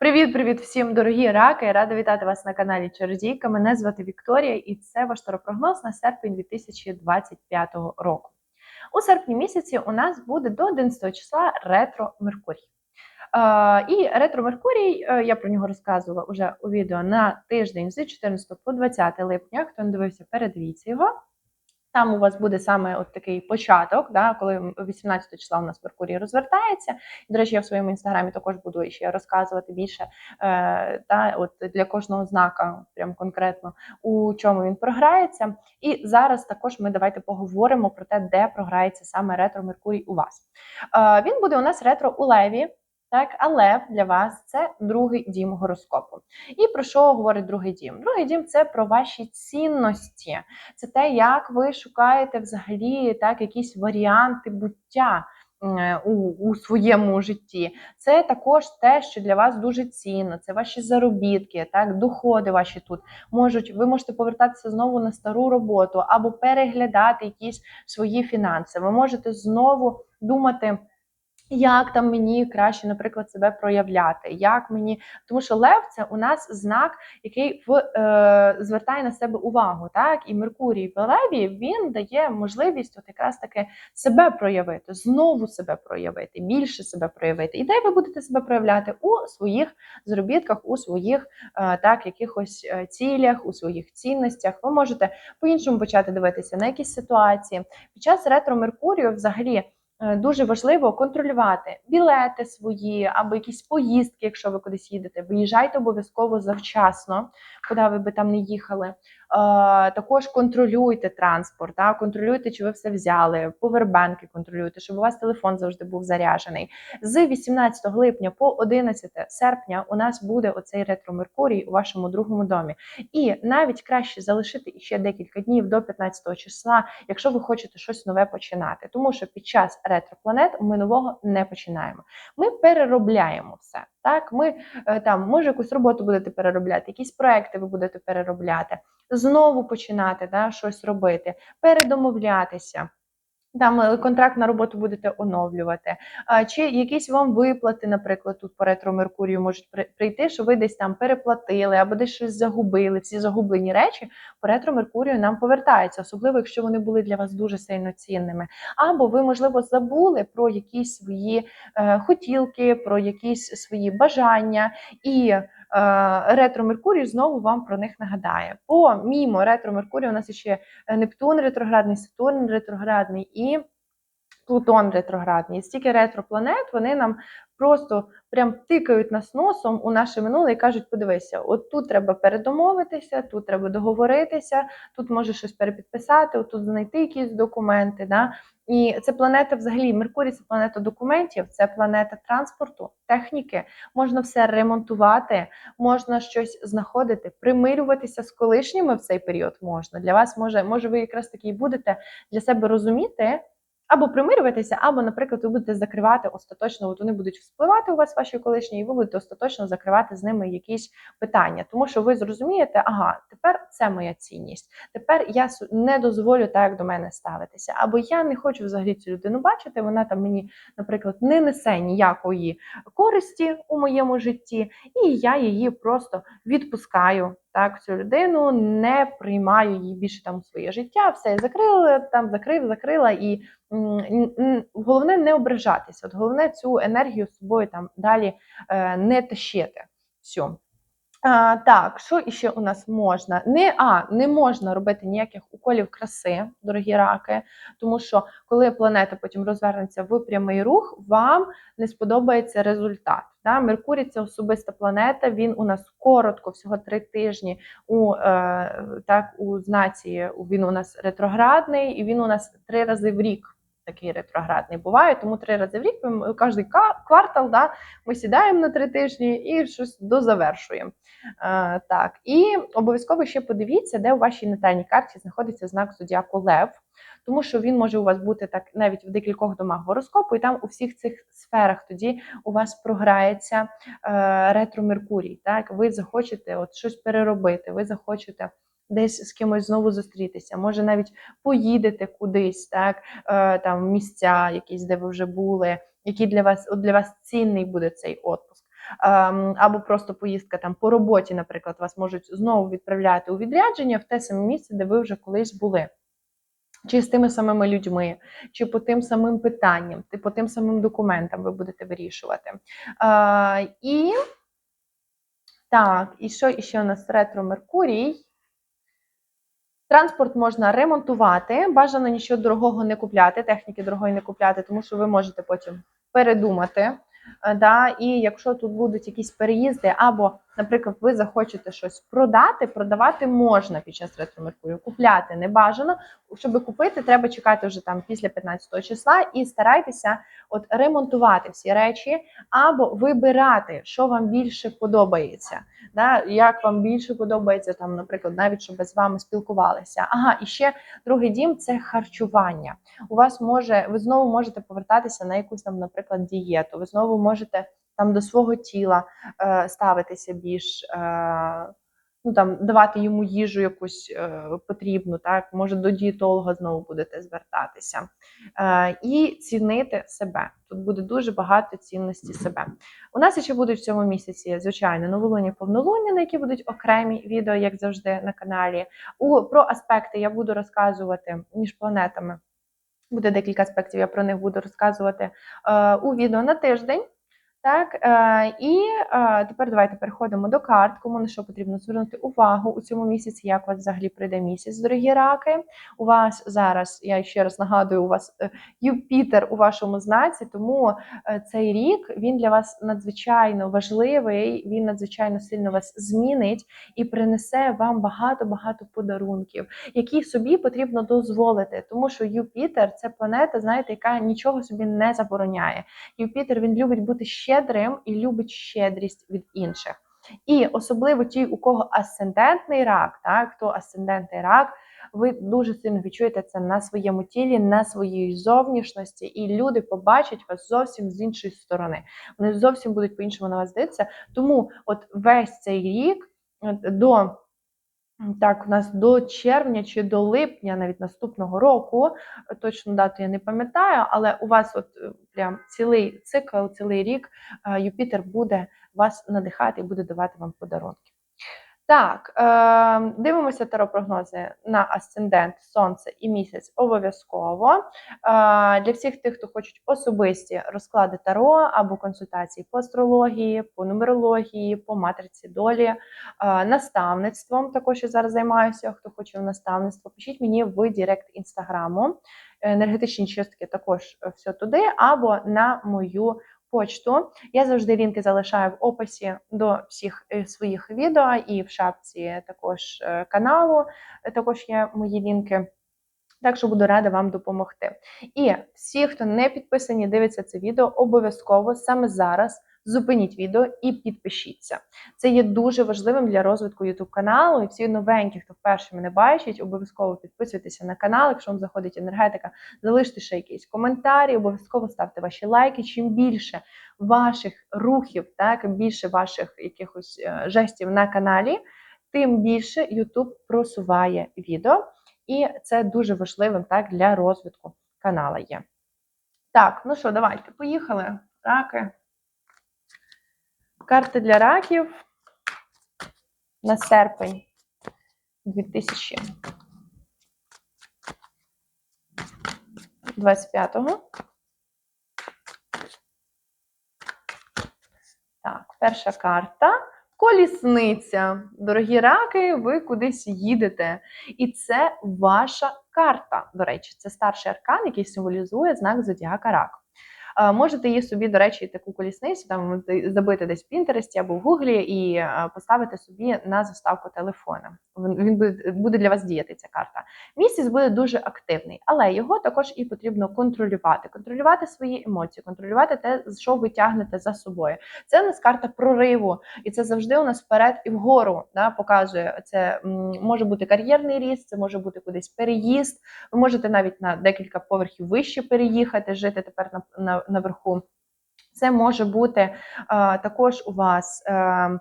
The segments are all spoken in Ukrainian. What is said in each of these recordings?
Привіт-привіт всім, дорогі раки! Рада вітати вас на каналі Чародійка. Мене звати Вікторія, і це ваш таропрогноз на серпень 2025 року. У серпні місяці у нас буде до 11 числа ретро Меркурій. І ретро Меркурій, е, я про нього розказувала уже у відео на тиждень з 14 по 20 липня. Хто не дивився, передивіться його. Там у вас буде саме от такий початок, да, коли 18 числа у нас Меркурій розвертається. До речі, я в своєму інстаграмі також буду ще розказувати більше е, да, от для кожного знака, прям конкретно у чому він програється. І зараз також ми давайте поговоримо про те, де програється саме ретро Меркурій у вас. Е, він буде у нас ретро у Леві. Так, але для вас це другий дім гороскопу. І про що говорить другий дім? Другий дім це про ваші цінності, це те, як ви шукаєте взагалі так, якісь варіанти буття. У, у своєму житті це також те, що для вас дуже цінно. Це ваші заробітки, так доходи ваші тут можуть. Ви можете повертатися знову на стару роботу або переглядати якісь свої фінанси. Ви можете знову думати. Як там мені краще, наприклад, себе проявляти? Як мені, тому що Лев це у нас знак, який в е, звертає на себе увагу, так і Меркурій в Леві він дає можливість, от якраз таки себе проявити, знову себе проявити, більше себе проявити. І де ви будете себе проявляти у своїх заробітках, у своїх е, так якихось е, цілях, у своїх цінностях. Ви можете по іншому почати дивитися на якісь ситуації під час ретро Меркурію, взагалі. Е, дуже важливо контролювати білети свої або якісь поїздки, якщо ви кудись їдете. Виїжджайте обов'язково завчасно, куди ви би там не їхали. Також контролюйте транспорт, так? контролюйте, чи ви все взяли, повербанки контролюйте, щоб у вас телефон завжди був заряджений. З 18 липня по 11 серпня у нас буде оцей ретро Меркурій у вашому другому домі. І навіть краще залишити ще декілька днів до 15 числа, якщо ви хочете щось нове починати. Тому що під час ретропланет ми нового не починаємо. Ми переробляємо все. Так, ми е, там може якусь роботу будете переробляти, якісь проекти ви будете переробляти, знову починати да, щось робити, передомовлятися. Там е, контракт на роботу будете оновлювати, чи якісь вам виплати, наприклад, тут по ретро Меркурію можуть прийти, що ви десь там переплатили або десь щось загубили. Всі загублені речі по ретро Меркурію нам повертаються, особливо якщо вони були для вас дуже сильно цінними. Або ви, можливо, забули про якісь свої е, хотілки, про якісь свої бажання і. Е, ретро Меркурій знову вам про них нагадає. Помімо ретро Меркурія у нас ще Нептун ретроградний, Сатурн ретроградний і Плутон ретроградний. І стільки ретропланет вони нам просто прям тикають нас носом у наше минуле і кажуть: подивися, от тут треба передомовитися, тут треба договоритися, тут може щось перепідписати, тут знайти якісь документи. Да? І це планета взагалі Меркурій це планета документів, це планета транспорту, техніки. Можна все ремонтувати, можна щось знаходити, примирюватися з колишніми в цей період можна. Для вас може, може, ви якраз таки будете для себе розуміти або примирюватися, або, наприклад, ви будете закривати остаточно, от вони будуть вспливати у вас ваші колишні, і ви будете остаточно закривати з ними якісь питання, тому що ви зрозумієте, ага, тепер це моя цінність. Тепер я не дозволю так, до мене ставитися. Або я не хочу взагалі цю людину бачити. Вона там мені, наприклад, не несе ніякої користі у моєму житті, і я її просто відпускаю так, цю людину не приймаю її більше там у своє життя, все закрила, там закрив, закрила, і головне не ображатися. От головне цю енергію з собою там далі е, не тащити. Всю. А, Так, що іще у нас можна? Не а, не можна робити ніяких уколів краси, дорогі раки, тому що коли планета потім розвернеться в прямий рух, вам не сподобається результат. Да? Меркурій це особиста планета. Він у нас коротко, всього три тижні у е, так у знаці. Він у нас ретроградний, і він у нас три рази в рік такий ретроградний буває, тому три рази в рік ми кожен квартал да, ми сідаємо на три тижні і щось дозавершуємо. Е, так, І обов'язково ще подивіться, де у вашій натальній карті знаходиться знак зодіаку Лев, тому що він може у вас бути так навіть в декількох домах гороскопу, і там у всіх цих сферах тоді у вас програється е, ретро Меркурій. Так, Ви захочете от щось переробити, ви захочете десь з кимось знову зустрітися. Може, навіть поїдете кудись, так е, там місця, якісь, де ви вже були, які для вас для вас цінний буде цей отпуск. ем, або просто поїздка там по роботі, наприклад, вас можуть знову відправляти у відрядження в те саме місце, де ви вже колись були. Чи з тими самими людьми, чи по тим самим питанням, ти- по тим самим документам ви будете вирішувати. Е, і так, і що іще у нас ретро Меркурій? Транспорт можна ремонтувати, бажано нічого дорогого не купляти, техніки дорогої не купляти, тому що ви можете потім передумати. Е, Да, і якщо тут будуть якісь переїзди, або, наприклад, ви захочете щось продати, продавати можна під час ретро Меркурію, купляти не бажано. Щоб купити, треба чекати вже там після 15 числа і старайтеся от ремонтувати всі речі, або вибирати, що вам більше подобається. Да? Як вам більше подобається, там, наприклад, навіть щоб з вами спілкувалися. Ага, і ще другий дім це харчування. У вас може, ви знову можете повертатися на якусь там, наприклад, дієту. Ви знову можете там до свого тіла е, ставитися більш. Е, Ну там давати йому їжу якусь е, потрібну, так може до дієтолога знову будете звертатися е, і цінити себе. Тут буде дуже багато цінності себе. У нас ще будуть в цьому місяці, звичайно, новолуння повнолуння, на які будуть окремі відео, як завжди, на каналі. У про аспекти я буду розказувати між планетами. Буде декілька аспектів, я про них буду розказувати е, у відео на тиждень. Так, е, і е, тепер давайте переходимо до карт. Кому на що потрібно звернути увагу у цьому місяці, як у вас взагалі прийде місяць, дорогі раки. У вас зараз, я ще раз нагадую, у вас е, Юпітер у вашому знаці, тому цей рік він для вас надзвичайно важливий, він надзвичайно сильно вас змінить і принесе вам багато-багато подарунків, які собі потрібно дозволити, тому що Юпітер це планета, знаєте, яка нічого собі не забороняє. Юпітер він любить бути щедрим і любить щедрість від інших. І особливо ті, у кого асцендентний рак, так, хто асцендентний рак, ви дуже сильно відчуєте це на своєму тілі, на своїй зовнішності, і люди побачать вас зовсім з іншої сторони. Вони зовсім будуть по-іншому на вас дивитися. Тому от весь цей рік до. Так, у нас до червня чи до липня, навіть наступного року, точну дату я не пам'ятаю, але у вас от е, прям цілий цикл, цілий рік е, Юпітер буде вас надихати і буде давати вам подарунки. Так, е, дивимося таропрогнози на асцендент, сонце і місяць обов'язково. Е, для всіх тих, хто хочуть особисті розклади таро або консультації по астрології, по нумерології, по матриці долі, е, наставництвом також я зараз займаюся. Хто хоче в наставництво, пишіть мені в Директ інстаграму. Енергетичні чистки також все туди, або на мою почту. Я завжди лінки залишаю в описі до всіх е, своїх відео і в шапці також е, каналу. Також є мої лінки. Так що буду рада вам допомогти. І всі, хто не підписані, дивиться це відео, обов'язково саме зараз зупиніть відео і підпишіться. Це є дуже важливим для розвитку YouTube каналу. І всі новенькі, хто вперше мене бачить, обов'язково підписуйтеся на канал. Якщо вам заходить енергетика, залиште ще якісь коментарі, обов'язково ставте ваші лайки. Чим більше ваших рухів, так більше ваших якихось е, жестів на каналі, тим більше YouTube просуває відео. І це дуже важливим так для розвитку канала є. Так, ну що, давайте поїхали. Раки. Карти для раків на серпень 2025-го. Так, перша карта. Колісниця. Дорогі раки, ви кудись їдете. І це ваша карта. До речі, це старший аркан, який символізує знак зодіака рак. Можете її собі, до речі, таку колісницю там забити десь в Пінтересті або в Гуглі і поставити собі на заставку телефона. Він буде для вас діяти ця карта. Місяць буде дуже активний, але його також і потрібно контролювати. Контролювати свої емоції, контролювати те, що ви тягнете за собою. Це у нас карта прориву, і це завжди у нас вперед і вгору да, показує. Це може бути кар'єрний ріст, це може бути кудись переїзд. Ви можете навіть на декілька поверхів вище переїхати, жити тепер на, на, наверху. Це може бути також у вас. Е,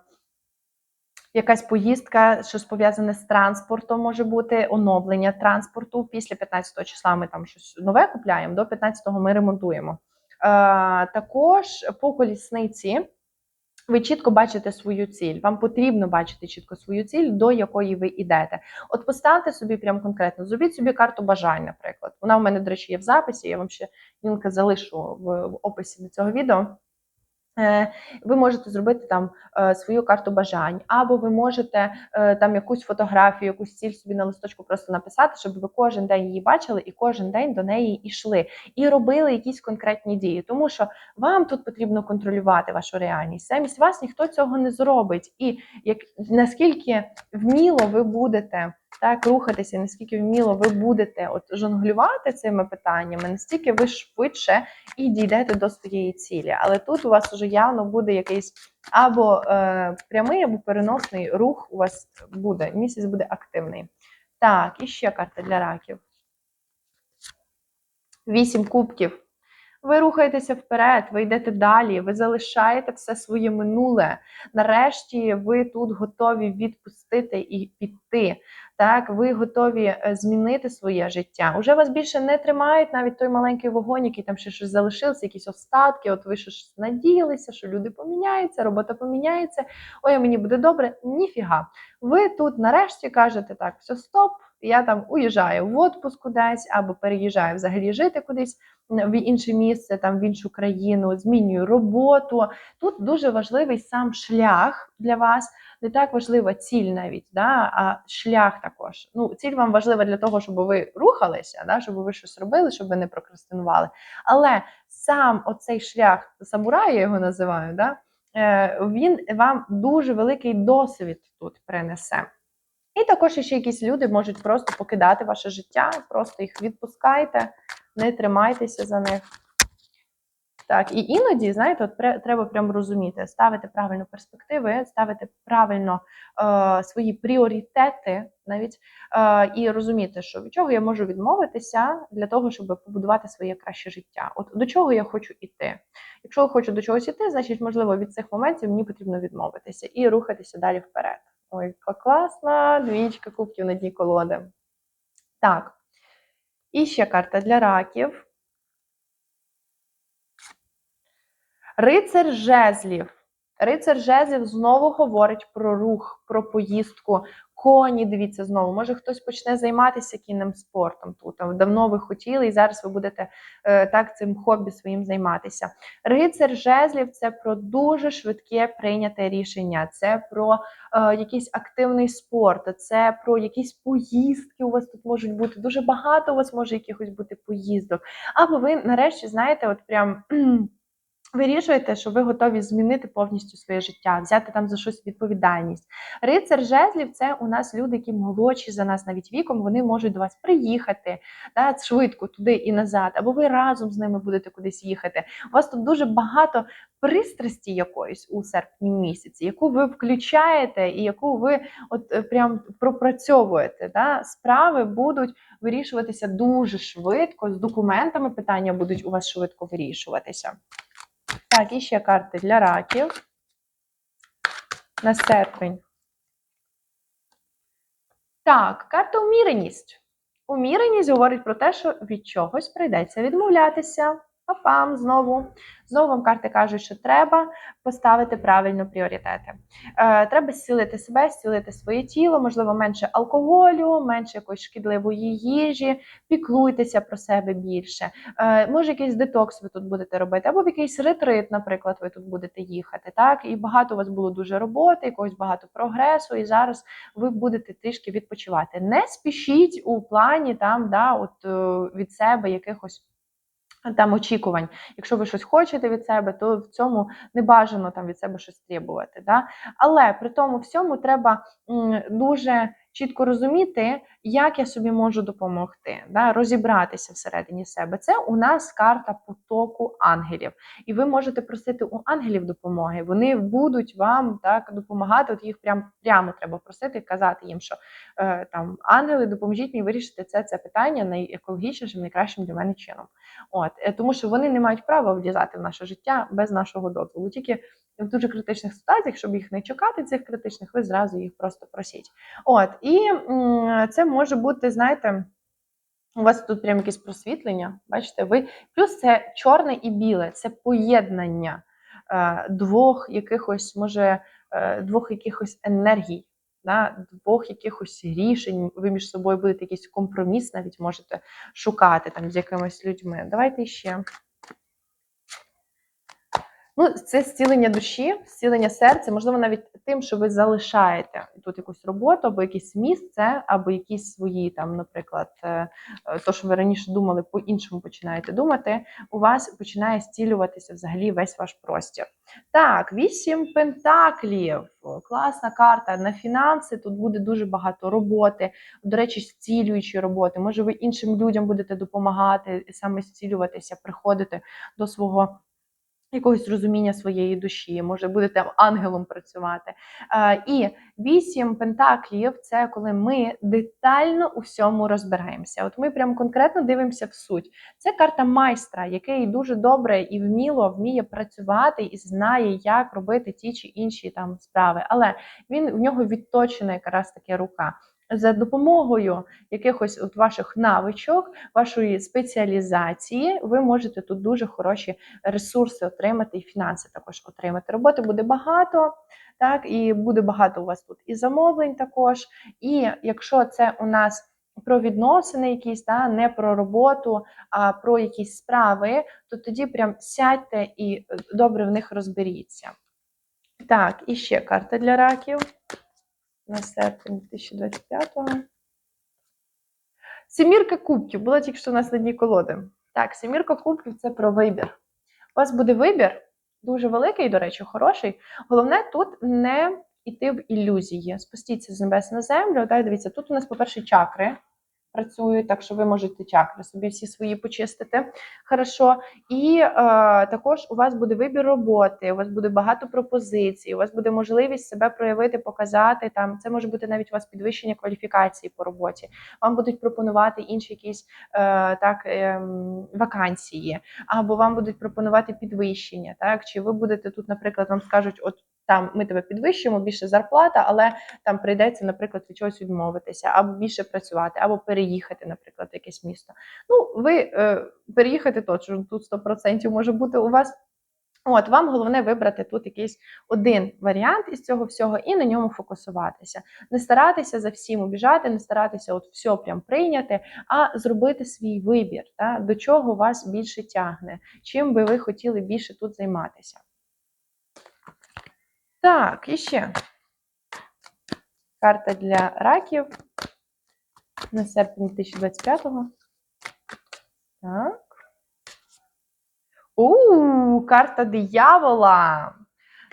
Якась поїздка, щось пов'язане з транспортом, може бути оновлення транспорту. Після 15 числа ми там щось нове купляємо, до 15-го ми ремонтуємо. Е, також по колісниці Ви чітко бачите свою ціль. Вам потрібно бачити чітко свою ціль, до якої ви йдете. От поставте собі прям конкретно, зробіть собі карту бажань, наприклад. Вона в мене, до речі, є в записі. Я вам ще лінка залишу в, описі до цього відео. Е, Ви можете зробити там е, свою карту бажань, або ви можете е, там якусь фотографію, якусь ціль собі на листочку просто написати, щоб ви кожен день її бачили і кожен день до неї йшли, і робили якісь конкретні дії. Тому що вам тут потрібно контролювати вашу реальність. Замість вас ніхто цього не зробить. І як наскільки вміло ви будете так рухатися, наскільки вміло ви будете от жонглювати цими питаннями, настільки ви швидше і дійдете до своєї цілі. Але тут у вас вже явно буде якийсь або е, прямий, або переносний рух у вас буде. Місяць буде активний. Так, і ще карта для раків. Вісім кубків. Ви рухаєтеся вперед, ви йдете далі, ви залишаєте все своє минуле. Нарешті ви тут готові відпустити і піти. Так, ви готові е, змінити своє життя. Уже вас більше не тримають навіть той маленький вогонь, який там ще щось залишився, якісь остатки. От ви щось надіялися, що люди поміняються, робота поміняється. Ой, мені буде добре. Ніфіга. Ви тут нарешті кажете так: все, стоп. Я там уїжджаю в отпуск кудись або переїжджаю взагалі жити кудись в інше місце, там в іншу країну, змінюю роботу. Тут дуже важливий сам шлях для вас. Не так важлива ціль навіть, да, а шлях також. Ну, ціль вам важлива для того, щоб ви рухалися, да, щоб ви щось робили, щоб ви не прокрастинували. Але сам оцей шлях самурая, я його називаю, да, е, він вам дуже великий досвід тут принесе. І також ще якісь люди можуть просто покидати ваше життя, просто їх відпускайте, не тримайтеся за них. Так, і іноді, знаєте, от треба прям розуміти, ставити правильно перспективи, ставити правильно е, свої пріоритети навіть е, і розуміти, що від чого я можу відмовитися для того, щоб побудувати своє краще життя. От до чого я хочу іти. Якщо я хочу до чогось іти, значить, можливо, від цих моментів мені потрібно відмовитися і рухатися далі вперед. Ой, яка класна двічка кубків на дні колоди. Так. І ще карта для раків. Рицар жезлів. Рицар жезлів знову говорить про рух, про поїздку. Коні, дивіться знову, може хтось почне займатися кінним спортом тут. Давно ви хотіли, і зараз ви будете е, так цим хобі своїм займатися. Рицар жезлів це про дуже швидке прийняте рішення, це про е, якийсь активний спорт, це про якісь поїздки. У вас тут можуть бути дуже багато. У вас може якихось бути поїздок. Або ви нарешті знаєте, от прям. Вирішуєте, що ви готові змінити повністю своє життя, взяти там за щось відповідальність. Рицар жезлів це у нас люди, які молодші за нас навіть віком, вони можуть до вас приїхати да, швидко туди і назад, або ви разом з ними будете кудись їхати. У вас тут дуже багато пристрасті якоїсь у серпні місяці, яку ви включаєте і яку ви от е, прям пропрацьовуєте. Да? Справи будуть вирішуватися дуже швидко, з документами питання будуть у вас швидко вирішуватися. Так, і ще карти для раків на серпень. Так, карта уміреність. Уміреність говорить про те, що від чогось прийдеться відмовлятися. Папам, знову. Знову вам карти кажуть, що треба поставити правильно пріоритети. Е, Треба зцілити себе, зцілити своє тіло, можливо, менше алкоголю, менше якоїсь шкідливої їжі, піклуйтеся про себе більше. Е, Може, якийсь детокс ви тут будете робити, або в якийсь ретрит, наприклад, ви тут будете їхати. Так, І багато у вас було дуже роботи, якогось багато прогресу, і зараз ви будете трішки відпочивати. Не спішіть у плані там, да, от е, від себе якихось там очікувань. Якщо ви щось хочете від себе, то в цьому не бажано там від себе щось требувати. Да? Але при тому всьому треба дуже чітко розуміти, як я собі можу допомогти, да, розібратися всередині себе. Це у нас карта потоку ангелів. І ви можете просити у ангелів допомоги. Вони будуть вам так допомагати. От їх прям прямо треба просити, казати їм, що е, там ангели, допоможіть мені вирішити це це питання найекологічнішим, найкращим для мене чином. От е, тому, що вони не мають права влізати в наше життя без нашого дозволу. Тільки в дуже критичних ситуаціях, щоб їх не чекати, цих критичних, ви зразу їх просто просіть. От, і це може бути, знаєте, у вас тут прям якесь просвітлення, бачите, ви. Плюс це чорне і біле, це поєднання. е, двох якихось, може, е, двох якихось енергій, да, двох якихось рішень. Ви між собою будете якийсь компроміс, навіть можете шукати там з якимись людьми. Давайте ще. Ну, це зцілення душі, зцілення серця, можливо, навіть тим, що ви залишаєте тут якусь роботу, або якесь місце, або якісь свої, там, наприклад, е, е, то, що ви раніше думали, по-іншому починаєте думати, у вас починає зцілюватися взагалі весь ваш простір. Так, вісім пентаклів. Класна карта на фінанси. Тут буде дуже багато роботи, до речі, зцілюючі роботи. Може, ви іншим людям будете допомагати саме зцілюватися, приходити до свого якогось розуміння своєї душі, може будете ангелом працювати. Е, І вісім пентаклів це коли ми детально у всьому розбираємося. От ми прям конкретно дивимося в суть. Це карта майстра, який дуже добре і вміло вміє працювати і знає, як робити ті чи інші там справи. Але він в нього відточена якраз таки рука. За допомогою якихось от ваших навичок, вашої спеціалізації, ви можете тут дуже хороші ресурси отримати і фінанси також отримати. Роботи буде багато, так, і буде багато у вас тут і замовлень також. І якщо це у нас про відносини якісь, да, не про роботу, а про якісь справи, то тоді прям сядьте і е, добре в них розберіться. Так, і ще карта для раків на серпень 2025-го. Семірка кубків була тільки що у нас на дні колоди. Так, семірка кубків це про вибір. У вас буде вибір дуже великий, до речі, хороший. Головне тут не йти в ілюзії. Спустіться з небес на землю. Так, дивіться, тут у нас, по-перше, чакри працюють, так що ви можете чакри собі всі свої почистити. Хорошо. І е, також у вас буде вибір роботи, у вас буде багато пропозицій, у вас буде можливість себе проявити, показати. Там Це може бути навіть у вас підвищення кваліфікації по роботі. Вам будуть пропонувати інші якісь е, так, е, вакансії, або вам будуть пропонувати підвищення. Так? Чи ви будете тут, наприклад, вам скажуть, от там ми тебе підвищуємо, більше зарплата, але там прийдеться, наприклад, від чогось відмовитися, або більше працювати, або переїхати, наприклад, в якесь місто. Ну, ви е, переїхати точно тут 100% може бути у вас. От, вам головне вибрати тут якийсь один варіант із цього всього і на ньому фокусуватися. Не старатися за всім убіжати, не старатися от все прям прийняти, а зробити свій вибір, та, до чого вас більше тягне, чим би ви хотіли більше тут займатися. Так, і ще карта для раків на серпень 2025-го. Так. У, карта диявола.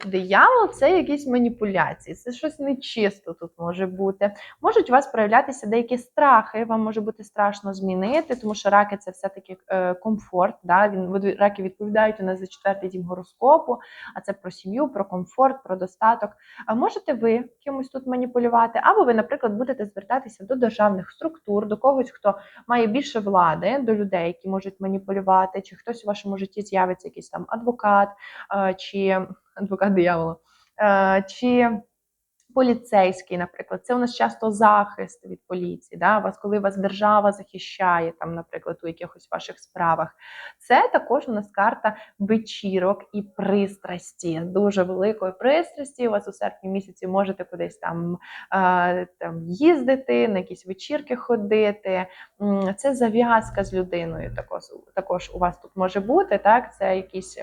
Диявол це якісь маніпуляції, це щось нечисто тут може бути. Можуть у вас проявлятися деякі страхи, вам може бути страшно змінити, тому що раки це все-таки е, комфорт. Да? Він, Раки відповідають у нас за четвертий дім гороскопу, а це про сім'ю, про комфорт, про достаток. А можете ви кимось тут маніпулювати, або ви, наприклад, будете звертатися до державних структур, до когось, хто має більше влади, до людей, які можуть маніпулювати, чи хтось у вашому житті з'явиться якийсь там адвокат, е, чи адвокат диявола. Е, чи поліцейський, наприклад, це у нас часто захист від поліції. Да? Вас, коли вас держава захищає, там, наприклад, у якихось ваших справах. Це також у нас карта вечірок і пристрасті, дуже великої пристрасті. У вас у серпні місяці можете кудись там, е, там їздити, на якісь вечірки ходити. Це зав'язка з людиною. Також також у вас тут може бути. Так, це якісь.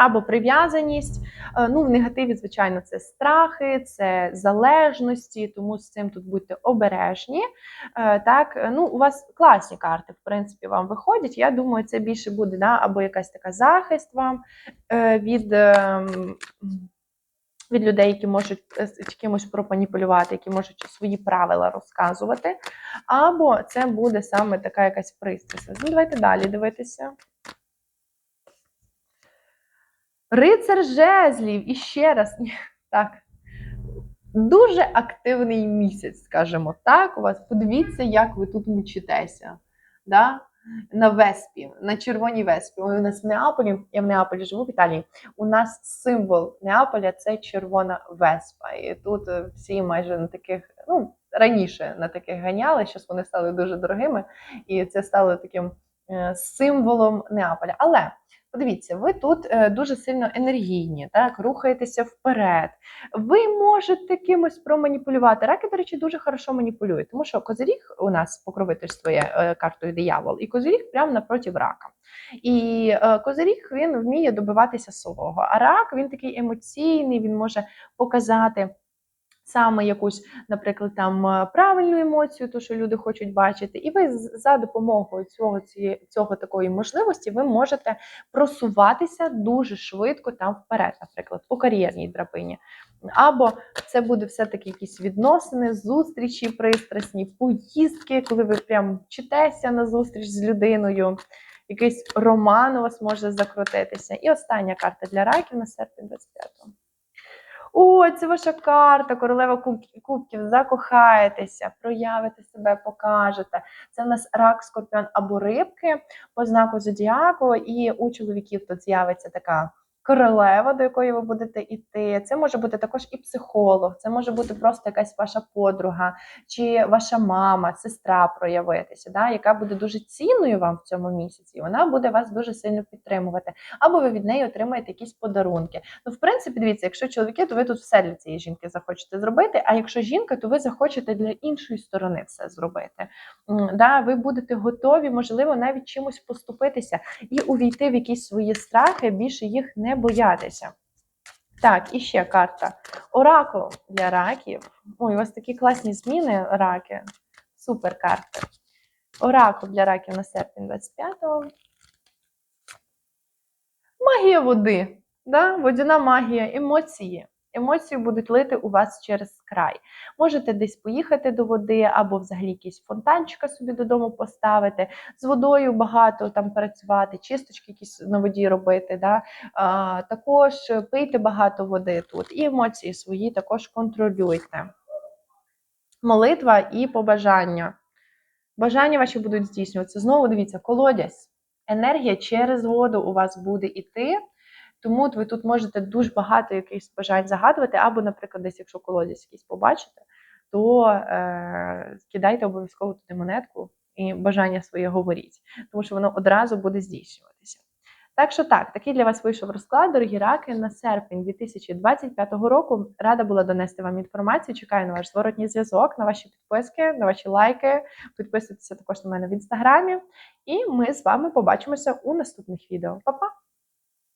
Або прив'язаність, е, ну в негативі, звичайно, це страхи, це залежності, тому з цим тут будьте обережні. Е, так, е, ну У вас класні карти, в принципі, вам виходять. Я думаю, це більше буде да, або якась така захист вам від ем, від людей, які можуть з кимось пропаніпулювати, які можуть свої правила розказувати. Або це буде саме така якась пристрасть. Ну, Давайте далі дивитися. Рицар жезлів, і ще раз, так. Дуже активний місяць, скажімо так. У вас подивіться, як ви тут мучитеся. Да? На Веспі, на червоній Веспі. У нас в Неаполі, я в Неаполі живу в Італії. У нас символ Неаполя це червона Веспа. І тут е, всі майже на таких, ну, раніше на таких ганяли, зараз вони стали дуже дорогими, і це стало таким е, символом Неаполя. Але Подивіться, ви тут е, дуже сильно енергійні, так, рухаєтеся вперед. Ви можете кимось проманіпулювати. Раки, до речі, дуже хорошо маніпулюють, тому що козиріг у нас покровительствує е, картою диявол, і козиріг прямо напроти рака. І е, козиріг він вміє добиватися свого. А рак він такий емоційний, він може показати. Саме якусь, наприклад, там е, правильну емоцію, ту, що люди хочуть бачити, і ви за допомогою цього, цього такої можливості ви можете просуватися дуже швидко там вперед, наприклад, по кар'єрній драбині. Або це буде все-таки якісь відносини, зустрічі пристрасні, поїздки, коли ви прям вчитеся на зустріч з людиною, якийсь роман у вас може закрутитися. І остання карта для раків на серпень 25-го. О, це ваша карта, королева куб- кубків. Закохаєтеся, проявите себе, покажете. Це в нас рак, скорпіон або рибки по знаку зодіаку, і у чоловіків тут з'явиться така королева, до якої ви будете йти. Це може бути також і психолог, це може бути просто якась ваша подруга, чи ваша мама, сестра проявитися, да, яка буде дуже цінною вам в цьому місяці. і Вона буде вас дуже сильно підтримувати. Або ви від неї отримаєте якісь подарунки. Ну, в принципі, дивіться, якщо чоловіки, то ви тут все для цієї жінки захочете зробити. А якщо жінка, то ви захочете для іншої сторони все зробити. Да, ви будете готові, можливо, навіть чимось поступитися і увійти в якісь свої страхи, більше їх не боятися. Так, і ще карта. Оракул для раків. Ой, у вас такі класні зміни, раки. Супер карти. Оракул для раків на серпень 25-го. Магія води. Да? Водяна магія, емоції. Емоції будуть лити у вас через край. Можете десь поїхати до води, або взагалі якийсь фонтанчика собі додому поставити, з водою багато там працювати, чисточки якісь на воді робити. Да? А, також пийте багато води тут. І емоції свої також контролюйте. Молитва і побажання. Бажання ваші будуть здійснюватися. Знову дивіться, колодязь. Енергія через воду у вас буде іти. Тому от ви тут можете дуже багато якихось бажань загадувати, або, наприклад, десь, якщо колодязь якийсь побачите, то е, кидайте обов'язково туди монетку і бажання своє говоріть, тому що воно одразу буде здійснюватися. Так що так, такий для вас вийшов розклад, дорогі раки, на серпень 2025 року. Рада була донести вам інформацію. Чекаю на ваш зворотній зв'язок, на ваші підписки, на ваші лайки. Підписуйтеся також на мене в інстаграмі. І ми з вами побачимося у наступних відео. Па-па!